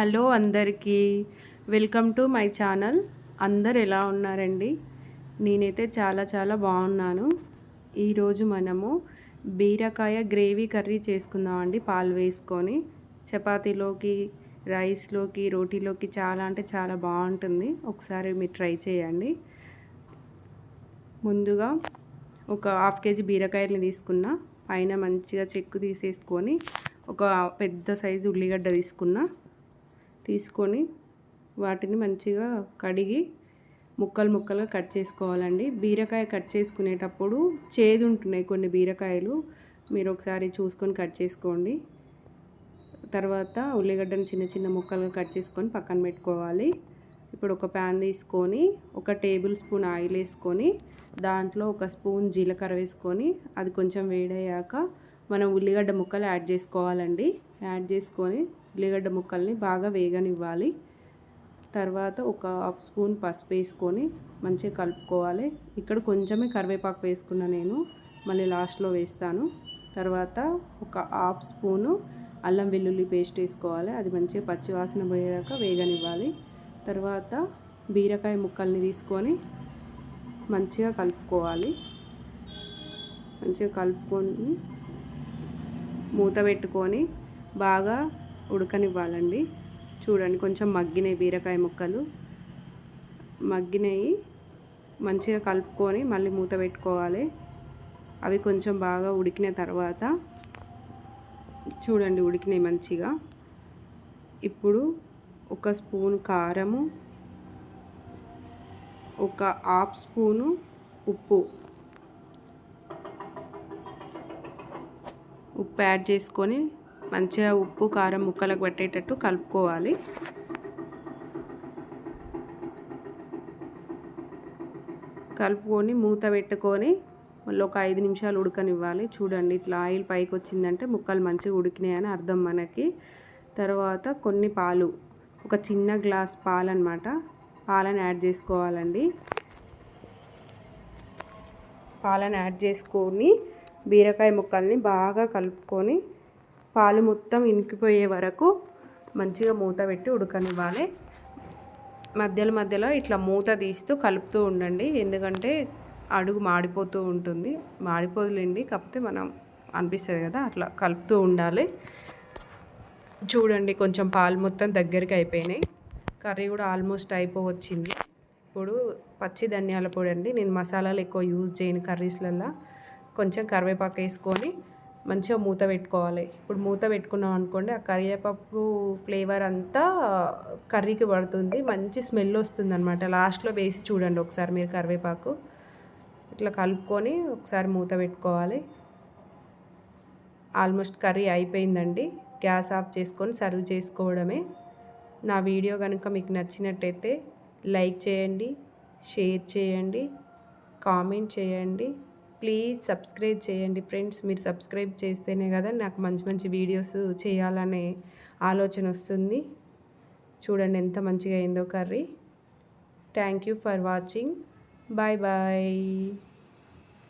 Hello అందరికీ. Welcome to my channel. అందరు ఎలా ఉన్నారండి? నేనైతే చాలా చాలా బాగున్నాను. ఈరోజు మనము బీరకాయ గ్రేవీ కర్రీ చేసుకుందామండి పాలు వేసుకొని. చపాతీలోకి రైస్లోకి రోటీలోకి చాలా అంటే చాలా బాగుంటుంది. ఒకసారి మీరు ట్రై చేయండి. ముందుగా ఒక హాఫ్ కేజీ బీరకాయలని తీసుకున్న పైన మంచిగా చెక్కు తీసేసుకొని ఒక పెద్ద సైజు ఉల్లిగడ్డ తీసుకున్న తీసుకొని వాటిని మంచిగా కడిగి ముక్కలు ముక్కలుగా కట్ చేసుకోవాలండి. బీరకాయ కట్ చేసుకునేటప్పుడు చేదు ఉంటున్నాయి కొన్ని బీరకాయలు. మీరు ఒకసారి చూసుకొని కట్ చేసుకోండి. తర్వాత ఉల్లిగడ్డను చిన్న చిన్న ముక్కలుగా కట్ చేసుకొని పక్కన పెట్టుకోవాలి. ఇప్పుడు ఒక ప్యాన్ తీసుకొని ఒక టేబుల్ స్పూన్ ఆయిల్ వేసుకొని దాంట్లో ఒక స్పూన్ జీలకర్ర వేసుకొని అది కొంచెం వేడయ్యాక మనం ఉల్లిగడ్డ ముక్కలు యాడ్ చేసుకోవాలండి. యాడ్ చేసుకొని ఉల్లిగడ్డ ముక్కల్ని బాగా వేగనివ్వాలి. తర్వాత ఒక హాఫ్ స్పూన్ పసుపు వేసుకొని మంచిగా కలుపుకోవాలి. ఇక్కడ కొంచెమే కరివేపాకు వేసుకున్నా నేను మళ్ళీ లాస్ట్లో వేస్తాను. తర్వాత ఒక హాఫ్ స్పూను అల్లం వెల్లుల్లి పేస్ట్ వేసుకోవాలి. అది మంచిగా పచ్చివాసన పోయేదాకా వేగనివ్వాలి. తర్వాత బీరకాయ ముక్కల్ని తీసుకొని మంచిగా కలుపుకోవాలి. మంచిగా కలుపుకొని మూత పెట్టుకొని బాగా ఉడకనివ్వాలండి. చూడండి కొంచెం మగ్గినాయి బీరకాయ ముక్కలు. మగ్గినాయి. మంచిగా కలుపుకొని మళ్ళీ మూత పెట్టుకోవాలి. అవి కొంచెం బాగా ఉడికిన తర్వాత చూడండి ఉడికినాయి మంచిగా. ఇప్పుడు ఒక స్పూన్ కారము ఒక హాఫ్ స్పూను ఉప్పు. ఉప్పు యాడ్ చేసుకొని మంచిగా ఉప్పు కారం ముక్కలకు పట్టేటట్టు కలుపుకోవాలి. కలుపుకొని మూత పెట్టుకొని మళ్ళీ ఒక ఐదు నిమిషాలు ఉడకనివ్వాలి. చూడండి ఇట్లా ఆయిల్ పైకి వచ్చిందంటే ముక్కలు మంచిగా ఉడికినాయని అర్థం మనకి. తర్వాత కొన్ని పాలు ఒక చిన్న గ్లాస్ పాలు అనమాట పాలను యాడ్ చేసుకోవాలండి. పాలను యాడ్ చేసుకొని బీరకాయ ముక్కల్ని బాగా కలుపుకొని పాలు మొత్తం ఇనికిపోయే వరకు మంచిగా మూత పెట్టి ఉడకనివ్వాలి. మధ్యలో మధ్యలో ఇట్లా మూత తీస్తూ కలుపుతూ ఉండండి. ఎందుకంటే అడుగు మాడిపోతూ ఉంటుంది. మాడిపోదులేండి కాకపోతే మనం అనిపిస్తుంది కదా అట్లా కలుపుతూ ఉండాలి. చూడండి కొంచెం పాలు మొత్తం దగ్గరికి అయిపోయినాయి. కర్రీ కూడా ఆల్మోస్ట్ అయిపోవచ్చింది. ఇప్పుడు పచ్చి ధనియాల పొడి అండి. నేను మసాలాలు ఎక్కువ యూజ్ చేయను కర్రీస్లల్లో. కొంచెం కరివేపాకు వేసుకొని మంచిగా మూత పెట్టుకోవాలి. ఇప్పుడు మూత పెట్టుకున్నాం అనుకోండి ఆ కరివేపప్పు ఫ్లేవర్ అంతా కర్రీకి పడుతుంది. మంచి స్మెల్ వస్తుంది అనమాట లాస్ట్లో వేసి చూడండి ఒకసారి మీరు కరివేపాకు. ఇట్లా కలుపుకొని ఒకసారి మూత పెట్టుకోవాలి. ఆల్మోస్ట్ కర్రీ అయిపోయిందండి. గ్యాస్ ఆఫ్ చేసుకొని సర్వ్ చేసుకోవడమే. నా వీడియో కనుక మీకు నచ్చినట్టయితే లైక్ చేయండి షేర్ చేయండి కామెంట్ చేయండి. ప్లీజ్ సబ్స్క్రైబ్ చేయండి ఫ్రెండ్స్. మీరు సబ్స్క్రైబ్ చేస్తేనే కదా నాకు మంచి మంచి వీడియోస్ చేయాలనే ఆలోచన వస్తుంది. చూడండి ఎంత మంచిగా అయిందో curry. Thank you for watching bye bye